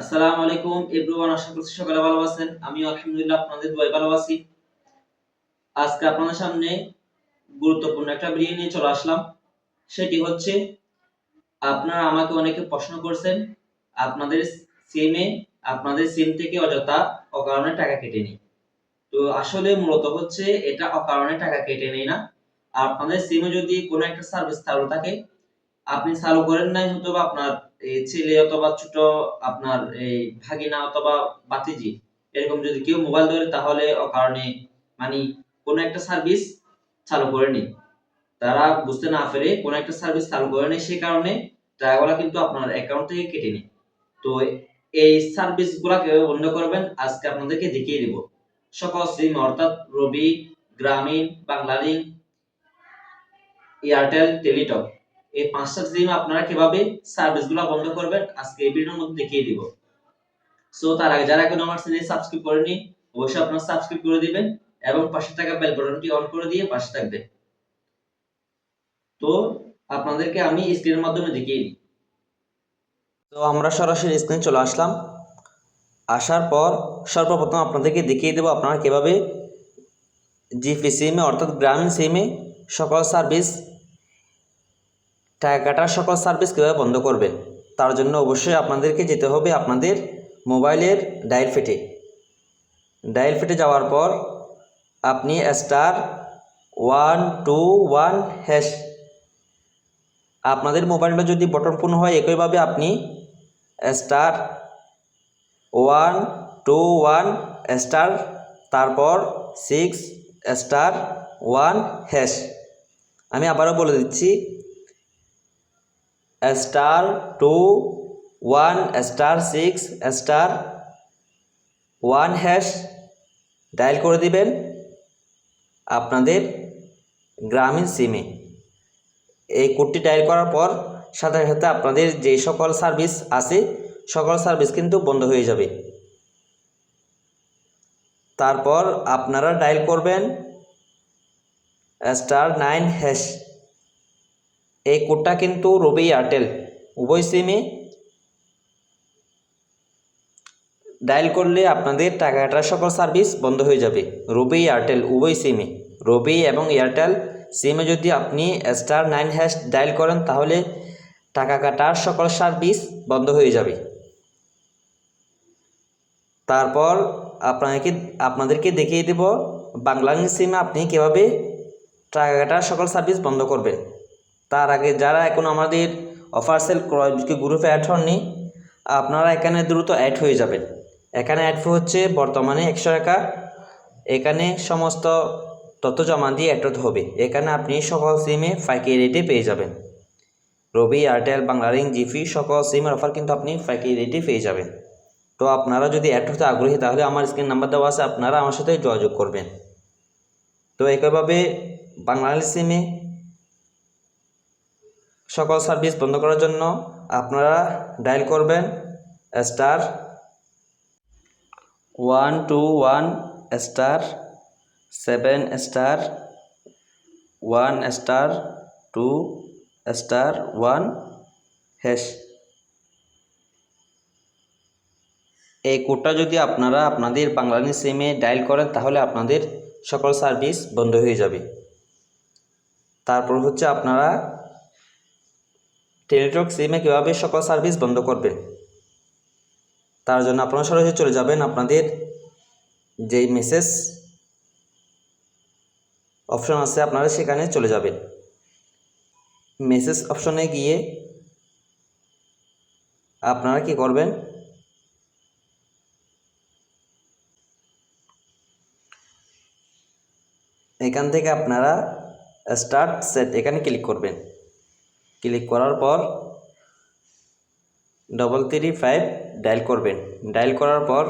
আসসালামু আলাইকুম এভরিওয়ান আশা করছি সকালে ভালো আছেন। আমি আলহামদুলিল্লাহ আপনাদের দোয়ায় ভালো আছি। আজকে আপনাদের সামনে গুরুত্বপূর্ণ একটা ভিডিও নিয়ে চলে আসলাম। সেটি হচ্ছে, আপনারা আমাকে অনেকে প্রশ্ন করছেন, আপনাদের সিমে আপনাদের সিম থেকে অযথা অকারণে টাকা কেটে নেই। তো আসলে মূলত হচ্ছে, এটা অকারণে টাকা কেটে নেই না। আপনাদের সিমে যদি কোনো একটা সার্ভিস থাকে আপনি চালু করেন নাই হয়তো বা আপনার এই ছেলে অথবা ছোট আপনার এই ভাগিনা অথবা বাতিজি এরকম যদি কেউ মোবাইল ধরে, তাহলে কারণে মানে কোনো একটা সার্ভিস চালু করেনি। তারা বুঝতে না পেরে কোনো একটা সার্ভিস চালু করেনি, সে কারণে টাকাগুলো কিন্তু আপনার অ্যাকাউন্ট থেকে কেটে নেয়। তো এই সার্ভিস গুলাকে বন্ধ করবেন, আজকে আপনাদেরকে দেখিয়ে দিব। সকল সিম অর্থাৎ রবি, গ্রামীণ, বাংলালিংক, এয়ারটেল, টেলিটক। এই পাঁচটা সিম আপনারা কীভাবে সার্ভিসগুলো বন্ধ করবেন, আজকে এই ভিডিওর মধ্যে দেখিয়ে দিব। সো তার আগে যারা এখন আমার চ্যানেল সাবস্ক্রাইব করেনি অবশ্যই আপনারা সাবস্ক্রাইব করে দিবেন এবং পাশে থাকা বেল বাটনটি অন করে দিয়ে পাশে থাকবেন। তো, আপনাদেরকে আমি স্ক্রিনের মাধ্যমে দেখিয়ে দিই। তো, আমরা সরাসরি স্ক্রিনে চলে আসলাম। আসার পর সর্বপ্রথম আপনাদেরকে দেখিয়ে দেবো আপনারা কীভাবে জিপি সিমে অর্থাৎ গ্রামীণ সিমে সকল সার্ভিস টাকা কাটার সকল সার্ভিস কীভাবে বন্ধ করবেন তার জন্য অবশ্যই আপনাদেরকে যেতে হবে আপনাদের মোবাইলের ডায়াল ফেটে। ডায়াল ফেটে যাওয়ার পর আপনি star one two one hash আপনাদের মোবাইলটা যদি বটনপূর্ণ হয়, একইভাবে আপনি star one two one star, তারপর সিক্স স্টার ওয়ান হ্যাশ। আমি আবারও বলে দিচ্ছি star two, one, star six, star one hash dial করে দিবেন আপনাদের গ্রামীণ সিমে এই কোডটি ডায়াল করার পর সাথে সাথে আপনাদের যে সকল সার্ভিস আছে, সকল সার্ভিস কিন্তু বন্ধ হয়ে যাবে। তারপর আপনারা ডায়াল করবেন স্টার নাইন হ্যাশ। এই কোডটা কিন্তু রবি এয়ারটেল উভয় সিমে ডায়াল করলে আপনাদের টাকা কাটার সকল সার্ভিস বন্ধ হয়ে যাবে। রবি এয়ারটেল উভয় সিমে রবি এবং এয়ারটেল সিমে যদি আপনি স্টার নাইন হ্যাশ ডায়াল করেন, তাহলে টাকা কাটার সকল সার্ভিস বন্ধ হয়ে যাবে। তারপর আপনাকে, আপনাদেরকে দেখিয়ে দেব বাংলাদেশ সিমে আপনি কীভাবে টাকা কাটার সকল সার্ভিস বন্ধ করবেন। তার আগে যারা এখন আমাদের অফার সেল ক্রয় গ্রুপে অ্যাড হননি, আপনারা এখানে দ্রুত অ্যাড হয়ে যাবেন। এখানে অ্যাড ফি হচ্ছে বর্তমানে একশো টাকা। এখানে সমস্ত তথ্য জমা দিয়ে অ্যাড হবে। এখানে আপনি সকল সিমে ফাইকি রেটে পেয়ে যাবেন। রবি এয়ারটেল বাংলালিং জিফি সকল সিমের অফার কিন্তু আপনি ফাইকি রেটে পেয়ে যাবেন। তো আপনারা যদি অ্যাড হতে আগ্রহী, তাহলে আমার স্ক্রিন নাম্বার দেওয়া আছে, আপনারা আমার সাথে যোগাযোগ করবেন। তো একইভাবে বাংলাদেশ সিমে সকল সার্ভিস বন্ধ করার জন্য আপনারা ডায়াল করবেন, star one two one, star seven, star one, star two, star one, hash. এই কোডটা যদি আপনারা আপনাদের বাংলাদেশ সিমে ডায়াল করেন, তাহলে আপনাদের সকল সার্ভিস বন্ধ হয়ে যাবে। তারপর হচ্ছে আপনারা টেলিটক সিমে কীভাবে সকল সার্ভিস বন্ধ করবেন তার জন্য আপনারা সরাসরি চলে যাবেন আপনাদের যেই মেসেজ অপশন আছে, আপনারা সেখানে চলে যাবেন। মেসেজ অপশনে গিয়ে আপনারা কি করবেন? এখান থেকে আপনারা স্টার্ট সেট এখানে ক্লিক করবেন। ক্লিক করার পর ডবল থ্রি ফাইভ ডায়াল করবেন। ডায়াল করার পর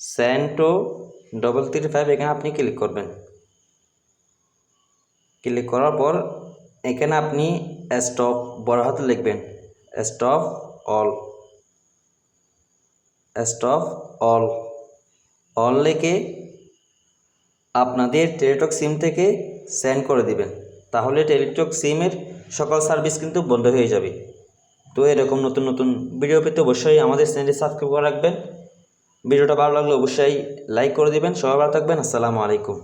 send to double three five এখানে আপনি ক্লিক করবেন। ক্লিক করার পর এখানে আপনি স্টপ বড় হাতে লিখবেন। Stop all stop all all লিখে আপনাদের টেলিটক সিম থেকে সেন্ড করে দিবেন। তাহলে টেলিটক সিমের সকল সার্ভিস কিন্তু বন্ধ হয়ে যাবে। তো এরকম নতুন নতুন ভিডিও পেতে অবশ্যই আমাদের চ্যানেলটি সাবস্ক্রাইব করে রাখবেন। ভিডিওটা ভালো লাগলে অবশ্যই লাইক করে দিবেন। সবাই ভালো থাকবেন। আসসালামু আলাইকুম।